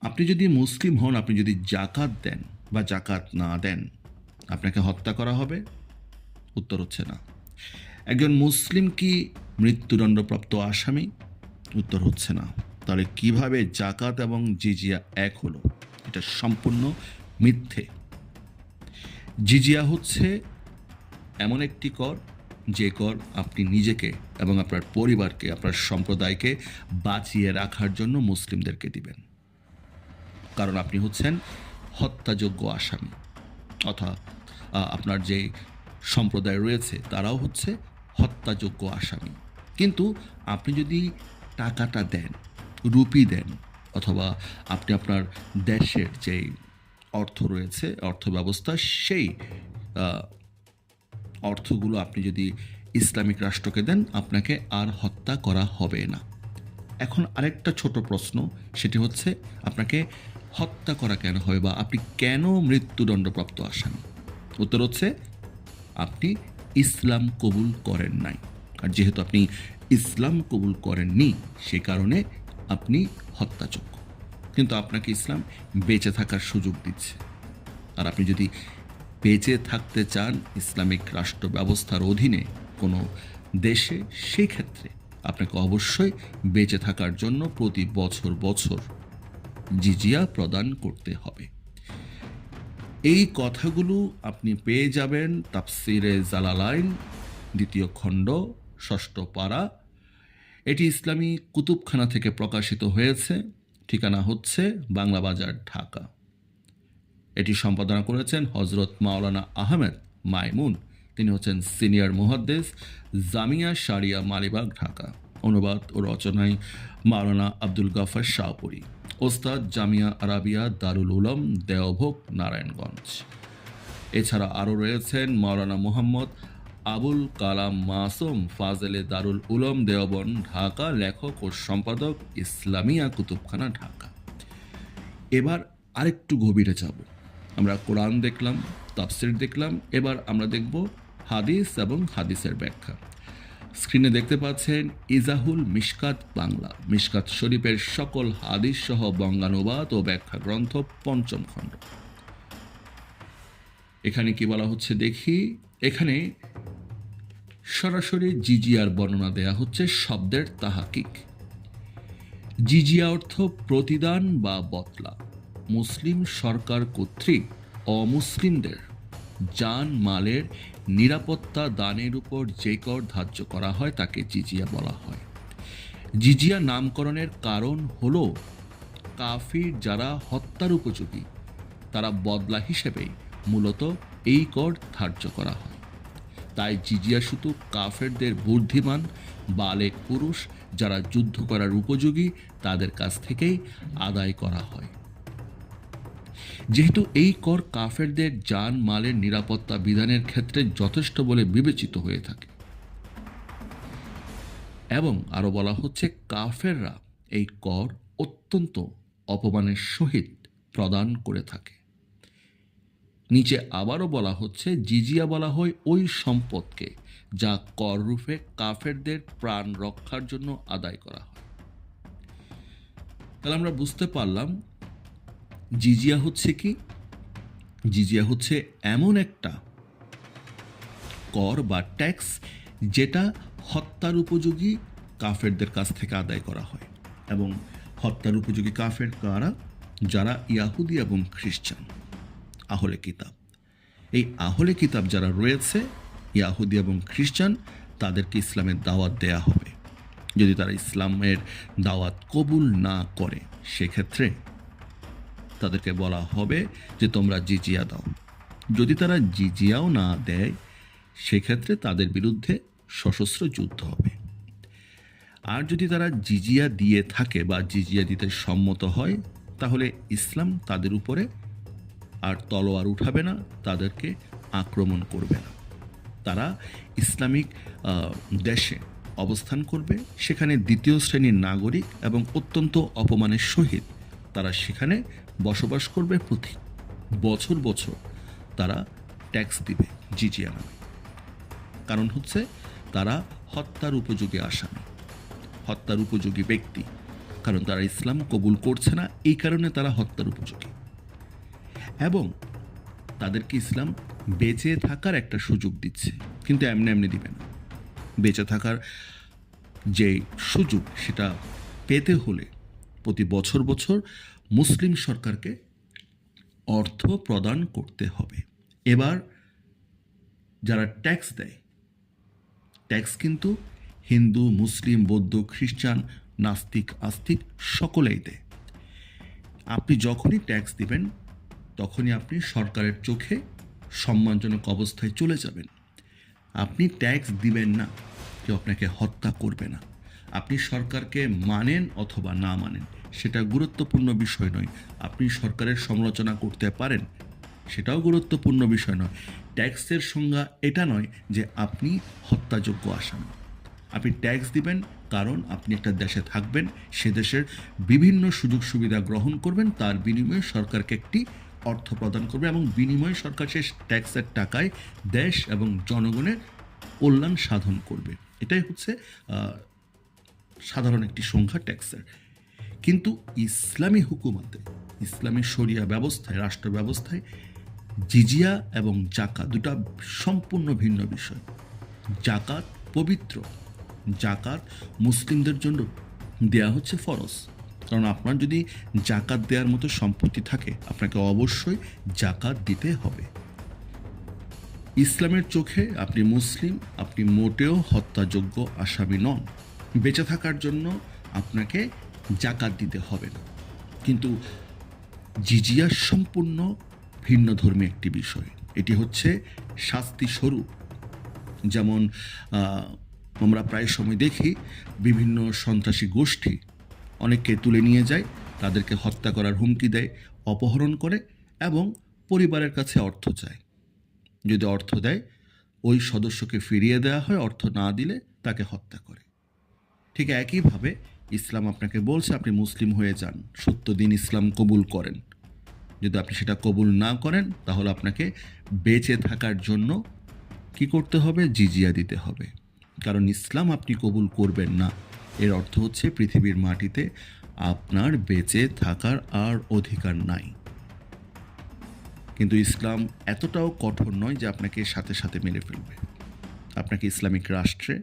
আপনি যদি মুসলিম হন, আপনি যদি জাকাত দেন বা জাকাত না দেন, আপনাকে হত্যা করা হবে? উত্তর হচ্ছে না। একজন মুসলিম কি মৃত্যুদণ্ডপ্রাপ্ত আসামি? উত্তর হচ্ছে না। তাহলে কীভাবে জাকাত এবং জিজিয়া এক হলো? এটা সম্পূর্ণ মিথ্যে। জিজিয়া হচ্ছে এমন একটি কর, যে কর আপনি নিজেকে এবং আপনার পরিবারকে, আপনার সম্প্রদায়কে বাঁচিয়ে রাখার জন্য মুসলিমদেরকে দিবেন। কারণ আপনি হচ্ছেন হত্যাযোগ্য আসামি। অর্থাৎ আপনার যে সম্প্রদায় রয়েছে, তারাও হচ্ছে হত্যাযোগ্য আসামি। কিন্তু আপনি যদি টাকাটা দেন, রুপি দেন, অথবা আপনি আপনার দেশের যে অর্থ রয়েছে অর্থ ব্যবস্থা সেই অর্থগুলো আপনি যদি ইসলামিক রাষ্ট্রকে দেন, আপনাকে আর হত্যা করা হবে না। এখন আরেকটা ছোট প্রশ্ন, সেটি হচ্ছে আপনাকে হত্যা করা কেন হয় বা আপনি কেন মৃত্যুদণ্ডপ্রাপ্ত আসামি উত্তর হচ্ছে, আপনি ইসলাম কবুল করেন নাই। আর যেহেতু আপনি ইসলাম কবুল করেননি, সে কারণে আপনি হত্যাযোগ্য। কিন্তু আপনাকে ইসলাম বেঁচে থাকার সুযোগ দিচ্ছে। আর আপনি যদি বেঁচে থাকতে চান ইসলামিক রাষ্ট্র ব্যবস্থার অধীনে কোনো দেশে সেই ক্ষেত্রে আপনাকে অবশ্যই বেঁচে থাকার জন্য প্রতি বছর বছর জিজিয়া প্রদান করতে হবে। এই কথাগুলো আপনি পেয়ে যাবেন তাফসিরে জালালাইন, দ্বিতীয় খণ্ড, ষষ্ঠ পাড়া এটি ইসলামী কুতুবখানা থেকে প্রকাশিত হয়েছে। ঠিকানা হচ্ছে বাংলা বাজার ঢাকা। এটি সম্পাদনা করেছেন হজরত মাওলানা আহমেদ মাইমুন। তিনি হচ্ছেন সিনিয়র মুহাদ্দেস, জামিয়া শারিয়া মালিবাগ, ঢাকা। অনুবাদ ও রচনায় মাওলানা আব্দুল গাফার শাহপুরি। ওস্তাদ জামিয়া আরাবিয়া দারুল উলম দেওভোগ নারায়ণগঞ্জ। এছাড়া আরও রয়েছেন মাওলানা মোহাম্মদ আবুল কালাম মাসুম, ফাজেলে দারুল উলম দেওবন, ঢাকা, লেখক ও সম্পাদক, ইসলামিয়া কুতুবখানা, ঢাকা। এবার আরেকটু গভীরে যাব। আমরা কোরআন দেখলাম, তাফসির দেখলাম, এবার আমরা দেখব হাদিস এবং হাদিসের ব্যাখ্যা। স্ক্রিনে দেখতে পাচ্ছেন ইজাহুল মিশকাত বাংলা। মিশকাত শরীফের সকল হাদিস সহ বঙ্গানুবাদ ও ব্যাখ্যা গ্রন্থ পঞ্চম খণ্ড। এখানে কি বলা হচ্ছে দেখি? এখানে সরাসরি জিজিয়ার বর্ণনা দেয়া হচ্ছে শব্দের তাহাকিক। জিজিয়া অর্থ প্রতিদান বা বদলা। মুসলিম সরকার কর্তৃক অমুসলিমদের যান মালের নিরাপত্তা দানের উপর যে কর ধার্য করা হয়, তাকে জিজিয়া বলা হয়। জিজিয়া নামকরণের কারণ হল কাফির যারা হত্যার উপযোগী, তারা বদলা হিসেবে মূলত এই কর ধার্য করা হয়। তাই জিজিয়া শুধু কাফেরদের বুদ্ধিমান, বালেক পুরুষ যারা যুদ্ধ করার উপযোগী, তাদের কাছ থেকেই আদায় করা হয়। যেহেতু এই কর কাফেরদের যান মালের নিরাপত্তা বিধানের ক্ষেত্রে যথেষ্ট বলে বিবেচিত হয়ে থাকে। এবং আরও বলা হচ্ছে, কাফেররা এই কর অত্যন্ত অপমানের সহিত প্রদান করে থাকে। নিচে আবারও বলা হচ্ছে, জিজিয়া বলা হয় ওই সম্পদকে যা কর রূপে কাফেরদের প্রাণ রক্ষার জন্য আদায় করা হয়। তাহলে আমরা বুঝতে পারলাম জিজিয়া হচ্ছে কি? জিজিয়া হচ্ছে এমন একটা কর বা ট্যাক্স যেটা হত্যার উপযোগী কাফেরদের কাছ থেকে আদায় করা হয়। এবং হত্যার উপযোগী কাফের কারা? যারা ইয়াহুদি এবং খ্রিস্টান। আহলে কিতাব। এই আহলে কিতাব যারা রয়েছে, ইয়াহুদি এবং খ্রিস্টান, তাদেরকে ইসলামের দাওয়াত দেয়া হবে। যদি তারা ইসলামের দাওয়াত কবুল না করে, সেক্ষেত্রে তাদেরকে বলা হবে যে তোমরা জিজিয়া দাও। যদি তারা জিজিয়াও না দেয়, সেক্ষেত্রে তাদের বিরুদ্ধে সশস্ত্র যুদ্ধ হবে। আর যদি তারা জিজিয়া দিয়ে থাকে বা জিজিয়া দিতে সম্মত হয়, তাহলে ইসলাম তাদের উপরে আর তলোয়ার উঠাবে না, তাদেরকে আক্রমণ করবে না। তারা ইসলামিক দেশে অবস্থান করবে, সেখানে দ্বিতীয় শ্রেণির নাগরিক এবং অত্যন্ত অপমানের সহিত তারা সেখানে বসবাস করবে প্রতি বছর বছর তারা ট্যাক্স দিবে জিজিয়া নামে। কারণ হচ্ছে তারা হত্যার উপযোগী আসামি। হত্যার উপযোগী ব্যক্তি। কারণ তারা ইসলাম কবুল করছে না, এই কারণে তারা হত্যার উপযোগী। এবং তাদেরকে ইসলাম বেঁচে থাকার একটা সুযোগ দিচ্ছে, কিন্তু এমনি এমনি দিবে না। বেঁচে থাকার যে সুযোগ, সেটা পেতে হলে প্রতি বছর বছর মুসলিম সরকারকে অর্থ প্রদান করতে হবে। এবার যারা ট্যাক্স দেয় ট্যাক্স কিন্তু হিন্দু, মুসলিম, বৌদ্ধ, খ্রিস্টান, নাস্তিক, আস্তিক সকলেই দেয়। আপনি যখনই ট্যাক্স দিবেন, তখনই আপনি সরকারের চোখে সম্মানজনক অবস্থায় চলে যাবেন। আপনি ট্যাক্স দিবেন না, কেউ আপনাকে হত্যা করবে না। আপনি সরকারকে মানেন অথবা না মানেন, সেটা গুরুত্বপূর্ণ বিষয় নয়। আপনি সরকারের সমালোচনা করতে পারেন, সেটাও গুরুত্বপূর্ণ বিষয় নয়। ট্যাক্সের সংজ্ঞা এটা নয় যে আপনি হত্যাযোগ্য আসামি। আপনি ট্যাক্স দিবেন কারণ আপনি একটা দেশে থাকবেন, সে দেশের বিভিন্ন সুযোগ সুবিধা গ্রহণ করবেন, তার বিনিময়ে সরকারকে একটি অর্থ প্রদান করবে এবং বিনিময়ে সরকার সেই ট্যাক্সের টাকায় দেশ এবং জনগণের কল্যাণ সাধন করবে। এটাই হচ্ছে সাধারণ একটি সংখ্যা ট্যাক্সের। কিন্তু ইসলামী হুকুমাতে, ইসলামী শরিয়া ব্যবস্থায়, রাষ্ট্র ব্যবস্থায় জিজিয়া এবং জাকাত দুটা সম্পূর্ণ ভিন্ন বিষয়। জাকাত পবিত্র, জাকাত মুসলিমদের জন্য দেয়া হচ্ছে ফরজ। কারণ আপনার যদি জাকাত দেওয়ার মতো সম্পত্তি থাকে, আপনাকে অবশ্যই জাকাত দিতে হবে। ইসলামের চোখে আপনি মুসলিম, আপনি মোটেও হত্যাযোগ্য আসামি নন। বেঁচে থাকার জন্য আপনাকে জাকাত দিতে হবে না। কিন্তু জিজিয়া সম্পূর্ণ ভিন্ন ধর্মী একটি বিষয়। এটি হচ্ছে শাস্তি স্বরূপ। যেমন আমরা প্রায় সময় দেখি বিভিন্ন সন্ত্রাসী গোষ্ঠী অনেককে তুলে নিয়ে যায়, তাদেরকে হত্যা করার হুমকি দেয়, অপহরণ করে এবং পরিবারের কাছে অর্থ চায়। যদি অর্থ দেয়, ওই সদস্যকে ফিরিয়ে দেওয়া হয়, অর্থ না দিলে তাকে হত্যা করে। ঠিক একইভাবে ইসলাম আপনাকে বলছে আপনি মুসলিম হয়ে যান। সত্য দিন ইসলাম কবুল করেন। যদি আপনি সেটা কবুল না করেন, তাহলে আপনাকে বেঁচে থাকার জন্য কি করতে হবে? জিজিয়া দিতে হবে। কারণ ইসলাম আপনি কবুল করবেন না। এর অর্থ হচ্ছে পৃথিবীর মাটিতে আপনার বেঁচে থাকার আর অধিকার নাই। কিন্তু ইসলাম এতটাও কঠোর নয় যে আপনাকে সাথে সাথে মেরে ফেলবে। আপনাকে ইসলামিক রাষ্ট্রে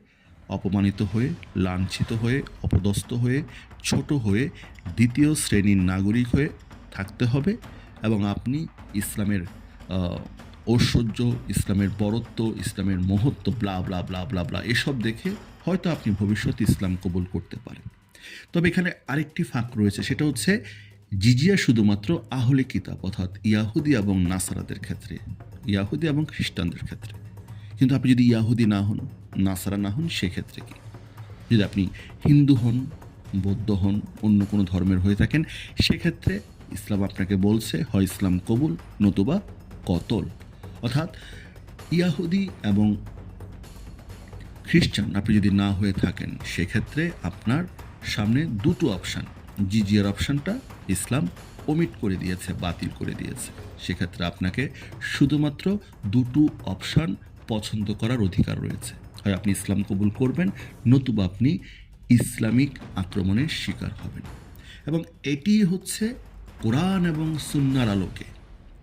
অপমানিত হয়ে, লাঞ্ছিত হয়ে, অপদস্থ হয়ে, ছোট হয়ে, দ্বিতীয় শ্রেণির নাগরিক হয়ে থাকতে হবে এবং আপনি ইসলামের ঐশ্বর্য, ইসলামের বরত্ব, ইসলামের মহত্ব blah blah blah blah blah এসব দেখে হয়তো আপনি ভবিষ্যতে ইসলাম কবুল করতে পারেন। তবে এখানে আরেকটি ফাঁক রয়েছে, সেটা হচ্ছে জিজিয়া শুধুমাত্র আহলে কিতাব, অর্থাৎ ইয়াহুদি এবং নাসারাদের ক্ষেত্রে, ইয়াহুদি এবং খ্রিস্টানদের ক্ষেত্রে। কিন্তু আপনি যদি ইয়াহুদি না হন নাসারা না হন, সেক্ষেত্রে কি? যদি আপনি হিন্দু হন, বৌদ্ধ হন, অন্য কোনো ধর্মের হয়ে থাকেন, সেক্ষেত্রে ইসলাম আপনাকে বলছে, হয় ইসলাম কবুল, নতুবা কতল। অর্থাৎ ইয়াহুদি এবং খ্রিস্টান, আপনি যদি না হয়ে থাকেন, সেক্ষেত্রে আপনার সামনে দুটো অপশান। জিজিয়ার অপশানটা ইসলাম ওমিট করে দিয়েছে, বাতিল করে দিয়েছে। সেক্ষেত্রে আপনাকে শুধুমাত্র দুটো অপশান পছন্দ করার অধিকার রয়েছে। হয় আপনি ইসলাম কবুল করবেন, নতুবা আপনি ইসলামিক আক্রমণের শিকার হবেন। এবং এটি হচ্ছে কোরআন এবং সুন্নার আলোকে।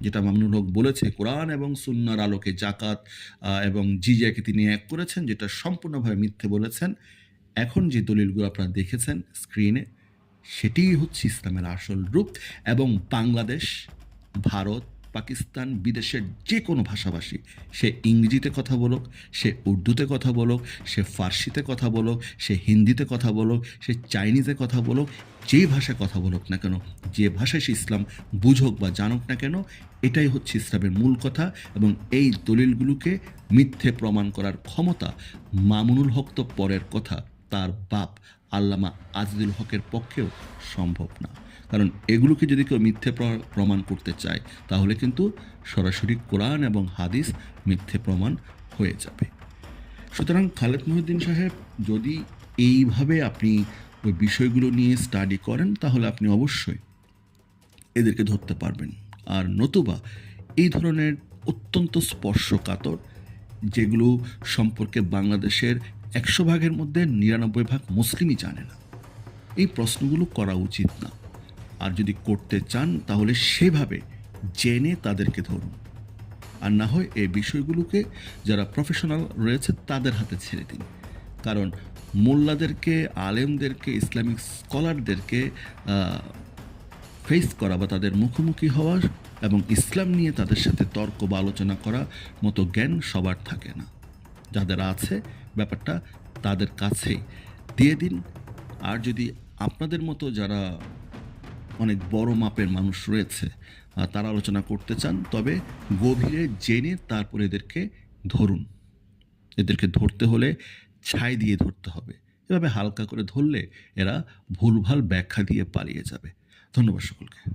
যেটা মামনুল হক বলেছে, কোরআন এবং সুন্নার আলোকে জাকাত এবং জিজিয়াকে তিনি এক করেছেন, যেটা সম্পূর্ণভাবে মিথ্যে বলেছেন। এখন যে দলিলগুলো আপনারা দেখেছেন স্ক্রিনে, সেটিই হচ্ছে ইসলামের আসল রূপ এবং বাংলাদেশ, ভারত পাকিস্তান বিদেশের যে কোনো ভাষাভাষী, সে ইংরেজিতে কথা বলুক, সে উর্দুতে কথা বলুক, সে ফার্সিতে কথা বলুক, সে হিন্দিতে কথা বলুক, সে চাইনিজে কথা বলুক যেই ভাষায় কথা বলুক না কেন, যে ভাষায় সে ইসলাম বুঝুক বা জানুক না কেন, এটাই হচ্ছে ইসলামের মূল কথা এবং এই দলিলগুলোকে মিথ্যে প্রমাণ করার ক্ষমতা মামুনুল হক তো পরের কথা, তার বাপ আল্লামা আজিজুল হকের পক্ষেও সম্ভব না। কারণ এগুলোকে যদি কেউ মিথ্যে প্র- প্রমাণ করতে চায়, তাহলে কিন্তু সরাসরি কোরআন এবং হাদিস মিথ্যে প্রমাণ হয়ে যাবে। সুতরাং খালেদ মহিউদ্দিন সাহেব, যদি এইভাবে আপনি ওই বিষয়গুলো নিয়ে স্টাডি করেন, তাহলে আপনি অবশ্যই এদেরকে ধরতে পারবেন। আর নতুবা এই ধরনের অত্যন্ত স্পর্শকাতর, যেগুলো সম্পর্কে বাংলাদেশের একশো ভাগের মধ্যে নিরানব্বই ভাগ মুসলিমই জানে না, এই প্রশ্নগুলো করা উচিত না। আর যদি করতে চান, তাহলে সেভাবে জেনে তাদেরকে ধরুন। আর না হয় এই বিষয়গুলোকে যারা প্রফেশনাল রয়েছে, তাদের হাতে ছেড়ে দিন। কারণ মোল্লাদেরকে, আলেমদেরকে, ইসলামিক স্কলারদেরকে ফেস করা বা তাদের মুখোমুখি হওয়ার এবং ইসলাম নিয়ে তাদের সাথে তর্ক বা আলোচনা করা মতো জ্ঞান সবার থাকে না। যাদের আছে, ব্যাপারটা তাদের কাছেই। দিয়ে দিন। আর যদি আপনাদের মতো যারা অনেক বড় মাপের মানুষ রয়েছে তারা আলোচনা করতে চান। তবে গভীরে জেনে তারপর এদেরকে ধরুন। এদেরকে ধরতে হলে ছাই দিয়ে ধরতে হবে। এভাবে হালকা করে ধরলে এরা ভুলভাল ব্যাখ্যা দিয়ে পালিয়ে যাবে। ধন্যবাদ সকলকে।